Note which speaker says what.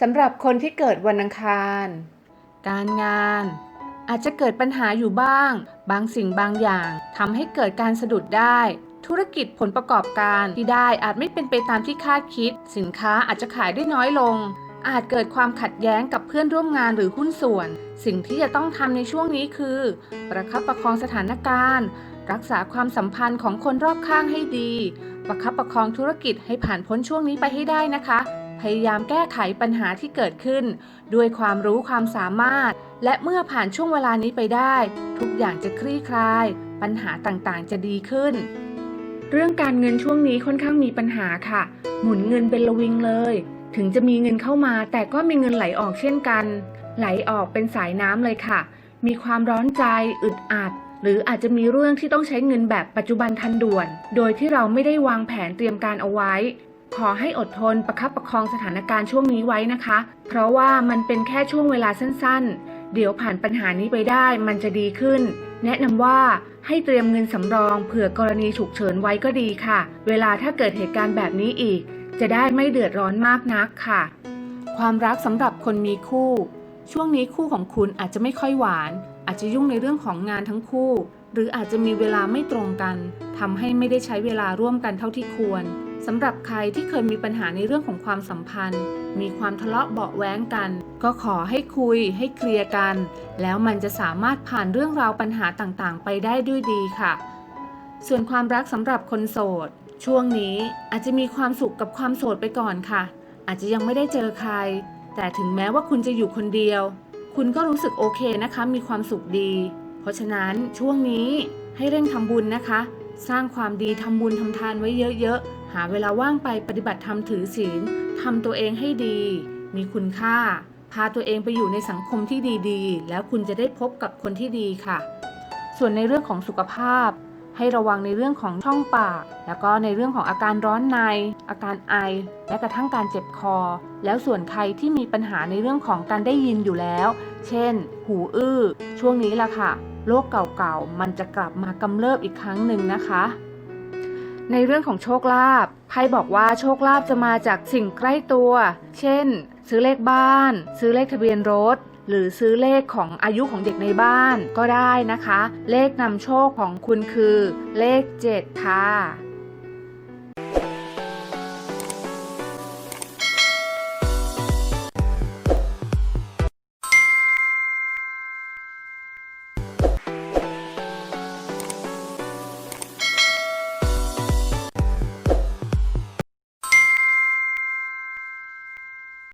Speaker 1: สำหรับคนที่เกิดวันอังคาร การงาน อาจจะเกิดปัญหาอยู่บ้าง บางสิ่งบางอย่างทำให้เกิดการสะดุดได้ ธุรกิจผลประกอบการที่ได้อาจไม่เป็นไปตามที่คาดคิด สินค้าอาจจะขายได้น้อยลง อาจเกิดความขัดแย้งกับเพื่อนร่วมงานหรือหุ้นส่วน สิ่งที่จะต้องทำในช่วงนี้คือ ประคับประคองสถานการณ์ รักษาความสัมพันธ์ของคนรอบข้างให้ดี ประคับประคองธุรกิจให้ผ่านพ้นช่วงนี้ไปให้ได้นะคะ พยายามแก้ไขปัญหาที่เกิดขึ้น ด้วยความรู้ความสามารถ และเมื่อผ่านช่วงเวลานี้ไปได้ ทุกอย่างจะคลี่คลาย ปัญหาต่างๆ จะดีขึ้น เรื่องการเงินช่วงนี้ค่อนข้างมีปัญหาค่ะ หมุนเงินเป็นระวิงเลย ถึงจะมีเงินเข้ามา แต่ก็มีเงินไหลออกเช่นกัน ไหลออกเป็นสายน้ำเลยค่ะ มีความร้อนใจอึดอัดหรืออาจจะมีเรื่องที่ต้องใช้เงินแบบปัจจุบันทันด่วน โดยที่เราไม่ได้วางแผนเตรียมการเอาไว้ ขอให้อดทนประคับประคองสถานการณ์ช่วงนี้ไว้นะคะ เพราะว่ามันเป็นแค่ช่วงเวลาสั้นๆ เดี๋ยวผ่านปัญหานี้ไปได้มันจะดีขึ้น แนะนำว่าให้เตรียมเงินสำรองเผื่อกรณีฉุกเฉินไว้ก็ดีค่ะ เวลาถ้าเกิดเหตุการณ์แบบนี้อีก จะได้ไม่เดือดร้อนมากนักค่ะ ความรักสำหรับคนมีคู่ ช่วงนี้คู่ของคุณอาจจะไม่ค่อยหวาน อาจจะยุ่งในเรื่องของงานทั้งคู่ หรืออาจจะมีเวลาไม่ตรงกันทำให้ไม่ได้ใช้เวลาร่วมกันเท่าที่ควร สำหรับใครที่เคยมีปัญหาในเรื่องของความสัมพันธ์ มีความทะเลาะเบาแว้งกัน ก็ขอให้คุยให้เคลียร์กัน แล้วมันจะสามารถผ่านเรื่องราวปัญหาต่างๆ ไปได้ด้วยดีค่ะ ส่วนความรักสำหรับคนโสด ช่วงนี้อาจจะมีความสุขกับความโสดไปก่อนค่ะ อาจจะยังไม่ได้เจอใคร แต่ถึงแม้ว่าคุณจะอยู่คนเดียว คุณก็รู้สึกโอเคนะคะ มีความสุขดี เพราะฉะนั้นช่วงนี้ให้เร่งทำบุญนะคะ สร้างความดีทำบุญทำทานไว้เยอะๆ หาเวลาว่างไปปฏิบัติธรรมถือศีลทำตัวเองให้ดี มีคุณค่า พาตัวเองไปอยู่ในสังคมที่ดีๆ แล้วคุณจะได้พบกับคนที่ดีค่ะ ส่วนในเรื่องของสุขภาพ ให้ระวังในเรื่องของช่องปาก แล้วก็ในเรื่องของอาการร้อนใน อาการไอ และกระทั่งการเจ็บคอ แล้วส่วนใครที่มีปัญหาในเรื่องของการได้ยินอยู่แล้ว เช่น หูอื้อ ช่วงนี้ล่ะค่ะโรคเก่าๆ มันจะกลับมากำเริบอีกครั้งหนึ่งนะคะ ในเรื่องของโชคลาภไพ่บอกว่าโชคลาภจะมาจากสิ่งใกล้ตัว เช่น ซื้อเลขบ้าน ซื้อเลขทะเบียนรถ หรือซื้อเลขของอายุของเด็กในบ้านก็ได้นะคะ เลขนำโชคของคุณคือ เลข 7 ค่ะ